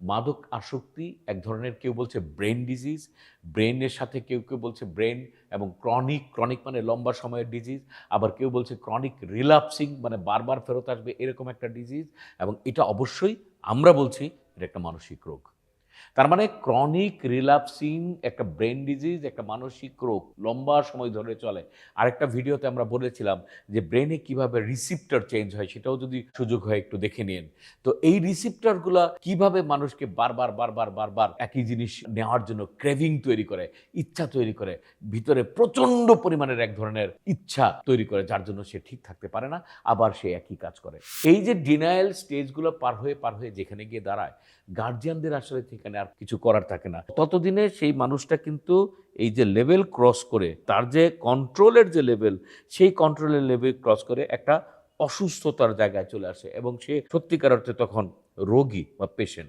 মাদক আসক্তি, এক ধরনের কেউ বলছে ব্রেন ডিজিজ ব্রেনের সাথে কেউ কেউ বলছে ব্রেন এবং ক্রনিক ক্রনিক মানে লম্বা সময়ের ডিজিজ আবার কেউ বলছে ক্রনিক রিলাপসিং মানে বারবার ফেরত আসবে এরকম একটা ডিজিজ এবং এটা অবশ্যই আমরা বলছি এটা একটা মানসিক রোগ। তার মানে ক্রনিক রিলাপসিং একটা ব্রেন ডিজিজ একটা মানসিক রোগ লম্বা সময় ধরে চলে। আর আরেকটা ভিডিওতে আমরা বলেছিলাম যে ব্রেনে কীভাবে রিসিপ্টার চেঞ্জ হয় সেটাও যদি সুযোগ হয় একটু দেখে নিন। তো এই রিসিপ্টারগুলো কীভাবে মানুষকে বারবার বারবার বারবার একই জিনিস নেওয়ার জন্য ক্রেভিং তৈরি করে, ইচ্ছা তৈরি করে, ভিতরে প্রচণ্ড পরিমাণের এক ধরনের ইচ্ছা তৈরি করে, যার জন্য সে ঠিক থাকতে পারে না, আবার সে একই কাজ করে। এই যে ডিনায়াল স্টেজগুলো পার হয়ে পার হয়ে যেখানে গিয়ে দাঁড়ায় গার্জিয়ানদের আসলে সেখানে আর কিছু করার থাকে না। ততদিনে সেই মানুষটা কিন্তু এই যে লেভেল ক্রস করে, তার যে কন্ট্রোলের যে লেভেল সেই কন্ট্রোলের লেভেল ক্রস করে একটা অসুস্থতার জায়গায় চলে আসে এবং সে সত্যিকার অর্থে তখন রোগী বা পেশেন্ট